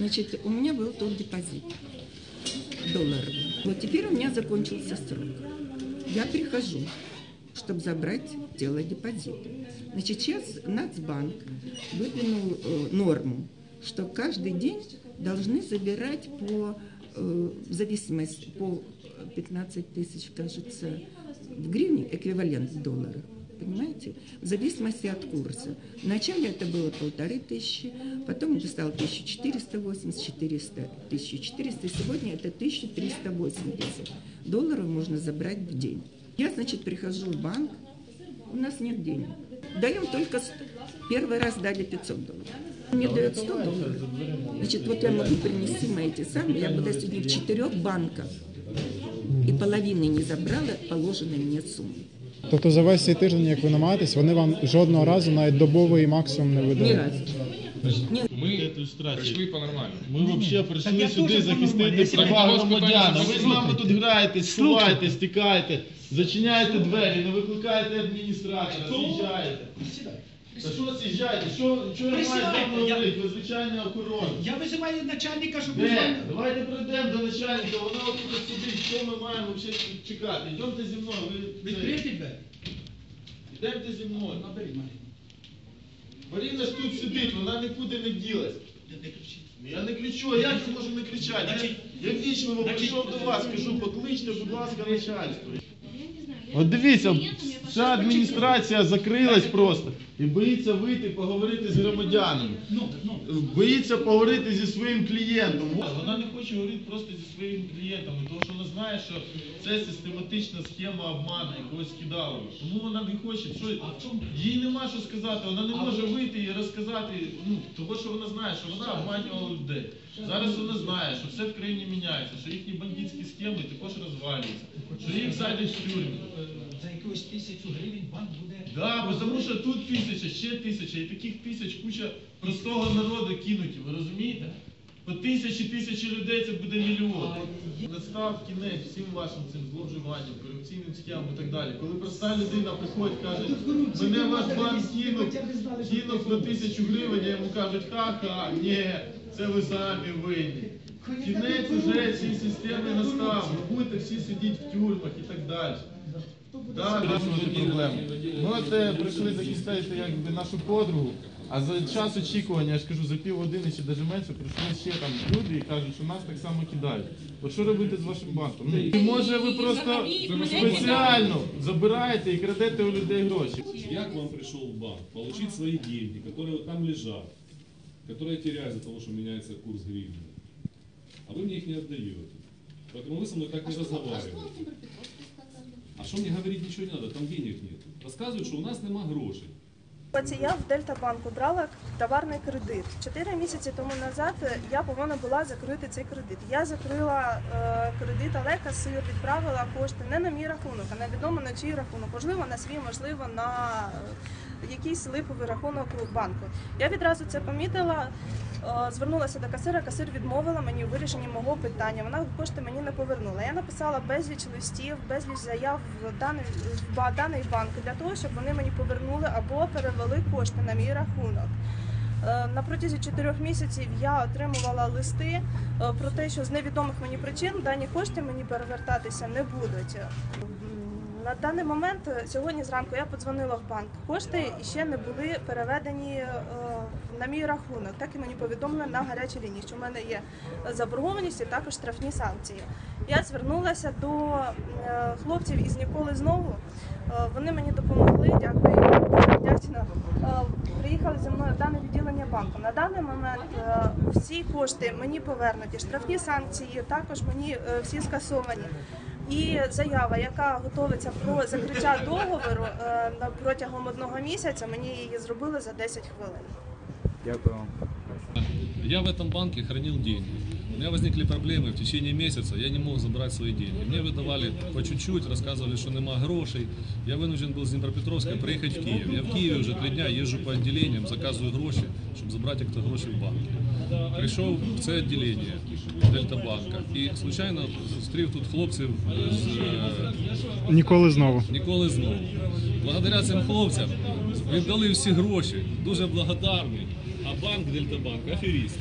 Значит, у меня был тот депозит долларовый. Вот теперь у меня закончился срок. Я прихожу, чтобы забрать тело депозита. Значит, сейчас Нацбанк выдвинул э, норму, что каждый день должны забирать по э, зависимости по 15 тысяч, кажется, в гривне эквивалент в долларах. Понимаете? В зависимости от курса. Вначале это было полторы тысячи, потом это стало 1480, 400, 1400. Сегодня это 1380 долларов можно забрать в день. Я, значит, прихожу в банк, у нас нет денег. Даем только, с- первый раз дали 500 долларов. Мне дают 100 долларов. Значит, вот я могу принести мои эти самые, я буду сегодня в четырех банках. И половины не забрала положенной мне суммы. Тобто за весь цей тиждень, як ви намагаєтесь, вони вам жодного разу навіть добовий максимум не видали. разу. Ми Прийшли по-нормальному. Ми взагалі прийшли сюди захистити права громадян. Ви з нами тут граєтесь, суваєте, стікаєте, зачиняєте двері, не викликаєте адміністратора, з'їжджаєте. Та що з'їжджаєте? Що, що я маю з вами я- говорити? Ви звичайна охорона. Я визиваю начальника, щоб Де? ви Давайте прийдемо до начальника, вона отут сидить, що ми маємо взагалі чекати? Йдемте зі мною, ви це, відкрити двері. йдемте зі мною. Наберіть мене. Маріна ж тут сидить, вона нікуди не ділась. Не кричіть. Я не кричу, а як я можу не кричати? Значить- Я, я вічливо значить- прийшов до вас, кажу, покличте, будь ласка, начальство. Я не знаю. я От дивіться, клієнтом, я вся адміністрація закрилась просто і боїться вийти поговорити з громадянами. Боїться поговорити зі своїм клієнтом. Вона не хоче говорити просто зі своїм клієнтом, тому що вона знає, що це систематична схема обману, якогось кидалова. Тому вона не хоче. Що... Їй нема що сказати, вона не може вийти і розказати, ну, того, що вона знає, що вона обманювала людей. Зараз вона знає, що все в країні міняється, що їхні бандитські схеми також розвалюються, що їх садять в тюрму. За якусь тисячу гривень банк буде. Да, бо тому що тут тисяча, ще тисяча, і таких тисяч куча простого народу кинуті, ви розумієте? По тисячі тисячі людей це буде мільйон. Настав кінець всім вашим цим зловживанням, корупційним схемам і так далі. Коли проста людина приходить, каже, мене ваш банк кинув, кинув на тисячу гривень, а йому кажуть, ха-ха, ні, це ви самі винні. Кінець уже цієї системи настав, ви будете всі сидіти в тюрмах і так далі Так, вирішувати проблему. Ми от е, прийшли захистити якби нашу подругу, а за час очікування, я ж кажу, за півгодини чи навіть менше прийшли ще там люди і кажуть, що нас так само кидають. От що робити з вашим банком? Ну, може ви просто спеціально забираєте і крадете у людей гроші. Я к вам пришел в банк получить свои деньги, которые вот там лежат, которые я теряю из-за того, что меняется курс гривны. А вы мне их не отдаете. Поэтому вы со мной так не разговариваете. А что мне говорить ничего не надо, там денег нет. Рассказывают, что у нас нема грошей. Я в Дельтабанку брала товарний кредит. Чотири місяці тому назад я повинна була закрити цей кредит. Я закрила е, кредит, але касир відправила кошти не на мій рахунок, а на відомо на чий рахунок. Можливо, на свій, можливо, на е, якийсь липовий рахунок банку. Я відразу це помітила. Е, Звернулася до касира, касир відмовила мені у вирішенні мого питання. Вона кошти мені не повернула. Я написала безліч листів, безліч заяв в даний, в даний банк для того, щоб вони мені повернули або перевели кошти на мій рахунок. Е, На протязі чотирьох місяців я отримувала листи е, про те, що з невідомих мені причин дані кошти мені перевертатися не будуть. На даний момент е, сьогодні зранку я подзвонила в банк. Кошти ще не були переведені е, на мій рахунок. Так і мені повідомили на гарячій лінії, що в мене є заборгованість і також штрафні санкції. Я звернулася до е, хлопців із ніколи знову. Е, Вони мені допомогли. Дякую. Вдячна. Е, Приїхали зі мною в дане відділення банку. На даний момент е, всі кошти мені повернуті. Штрафні санкції також мені е, всі скасовані. І заява, яка готується про закриття договору е, на- протягом одного місяця, мені її зробили за 10 хвилин. Дякую вам. Я в этом банке хранил деньги У меня возникли проблемы в течение месяца, я не мог забрать свои деньги. Мне выдавали по чуть-чуть, рассказывали, что нема грошей. Я вынужден был с Днепропетровска приехать в Киев. Я в Киеве уже три дня езжу по отделениям, заказываю гроши, чтобы забрать их гроши в банке. Прийшов в це відділення Дельтабанка і случайно зустрів тут хлопців з е, Ніколи знову. Ніколи знову. Благодаря цим хлопцям віддали всі гроші. Дуже благодарний. А банк Дельтабанк аферіст.